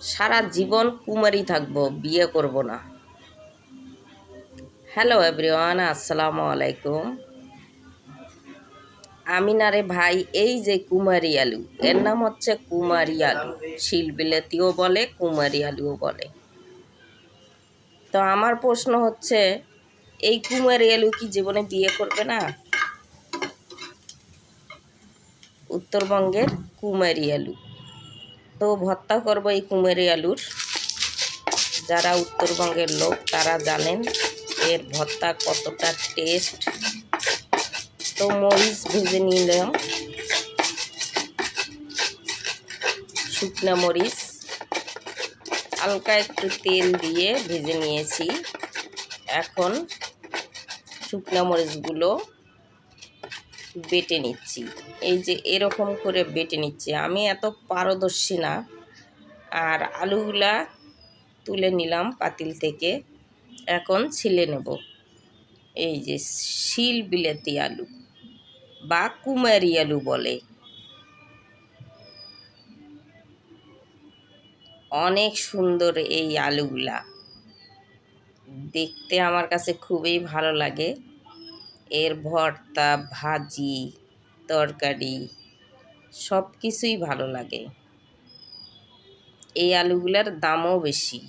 সারা জীবন কুমারী থাকব, বিয়ে করব না। হ্যালো এভরিওয়ান আসসালামু আলাইকুম। আমি না রে ভাই, এই যে কুমারী আলু, এর নাম হচ্ছে কুমারী আলু। শিলবিলেতিও বলে, কুমারী আলুও বলে। তো আমার প্রশ্ন হচ্ছে, এই কুমারী আলু কি জীবনে বিয়ে করবে না? উত্তরবঙ্গের কুমারী আলু। তো ভর্তা করব এই কুমেরি আলুর। যারা উত্তরবঙ্গের লোক, তারা জানেন এর ভর্তা কতটা টেস্ট তো মরিচ ভেজে নিলাম। শুকনা মরিচ। হালকা একটু তেল দিয়ে ভেজে নিয়েছি। এখন শুকনা মরিচগুলো বেটে নিচ্ছি। এই যে এরকম করে বেটে নিচ্ছি। আমি এত পারদর্শী না। আর আলুগুলা তুলে নিলাম পাতিল থেকে। এখন ছিলে নেব। এই যে শিল বিলেতি আলু বা কুমারি আলু বলে। অনেক সুন্দর এই আলুগুলা। দেখতে আমার কাছে খুবই ভালো লাগে। এর ভর্তা, ভাজি, তরকারি, সব কিছুই ভালো লাগে। এই আলুগুলার দামও বেশি।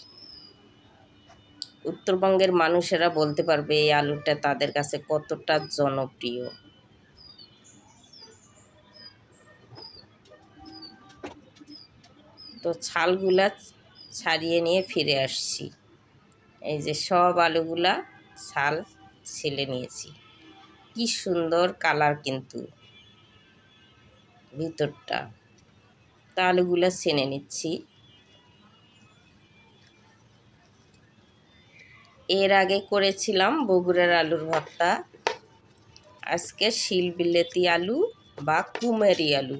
উত্তরবঙ্গের মানুষেরা বলতে পারবে, এই আলুটা তাদের কাছে কতটা জনপ্রিয়। তো ছালগুলা ছাড়িয়ে নিয়ে ফিরে আসছি। এই যে সব আলুগুলা ছাল ছিলে নিয়েছি। কি সুন্দর কালার কিন্তু ভিতরটা। তা আলুগুলো ছেনে নিচ্ছি। এর আগে করেছিলাম বগুড়ার আলুর ভর্তা। আজকে শিল বিলেতি আলু বা কুমেরি আলু।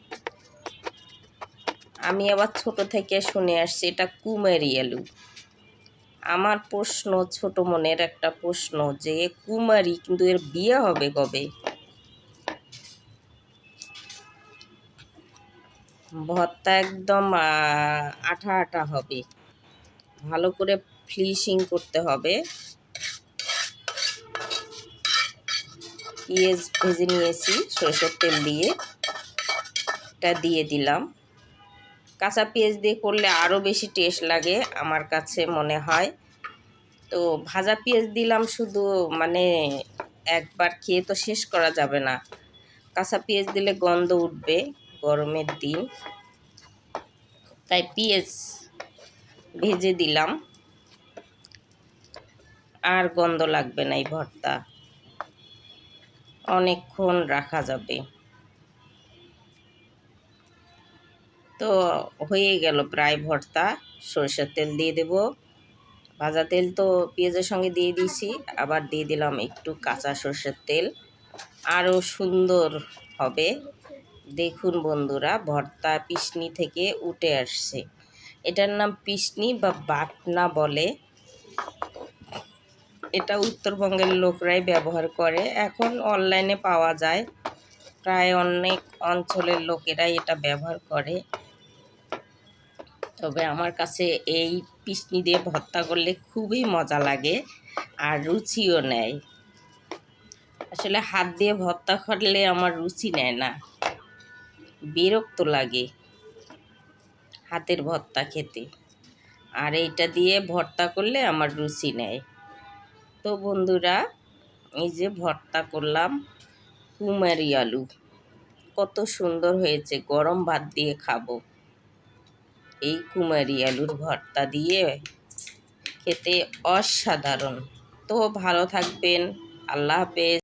আমি আবার ছোট থেকে শুনে আসছি, এটা কুমেরি আলু। আমার প্রশ্ন, ছোট মনের একটা প্রশ্ন যে কুমারী কিন্তু এর বিয়ে হবে কবে? ভর্তা একদম আঠা আঠা হবে। ভালো করে ফ্লিশিং করতে হবে। পেঁয়াজ ভেজে নিয়েছি, সরষের তেল দিয়ে। এটা দিয়ে দিলাম। কাঁচা পেঁয়াজ দিয়ে করলে আরও বেশি টেস্ট লাগে আমার কাছে মনে হয়। তো ভাজা পেঁয়াজ দিলাম শুধু মানে একবার খেয়ে তো শেষ করা যাবে না। কাঁচা পেঁয়াজ দিলে গন্ধ উঠবে গরমের দিন। তাই পেঁয়াজ ভেজে দিলাম। আর গন্ধ লাগবে না এই ভর্তা। অনেকক্ষণ রাখা যাবে। তো হয়ে গেল প্রায় ভর্তা। সরষের তেল দিয়ে দেব। ভাজা তেল তো পেঁয়াজের সঙ্গে দিয়ে দিয়েছি, আবার দিয়ে দিলাম একটু কাঁচা সরষের তেল। আরও সুন্দর হবে। দেখুন বন্ধুরা, ভর্তা পিসনি থেকে উঠে আসছে। এটার নাম পিসনি বা বাটনা বলে। এটা উত্তরবঙ্গের লোকরাই ব্যবহার করে। এখন অনলাইনে পাওয়া যায়। প্রায় অনেক অঞ্চলের লোকেরাই এটা ব্যবহার করে। তবে আমার কাছে এই পিসনি দিয়ে ভর্তা করলে খুবই মজা লাগে আর রুচিও নেয়। আসলে হাত দিয়ে ভর্তা করলে আমার রুচি নেয় না। বিরক্ত লাগে হাতের ভর্তা খেতে। আর এইটা দিয়ে ভর্তা করলে আমার রুচি নেয়। তো বন্ধুরা, এই যে ভর্তা করলাম কুমারি আলু। কত সুন্দর হয়েছে, গরম ভাত দিয়ে খাব। এই কুমারী আলুর ভর্তা দিয়ে খেতে অসাধারণ। তো ভালো থাকবেন। আল্লাহ হাফেজ।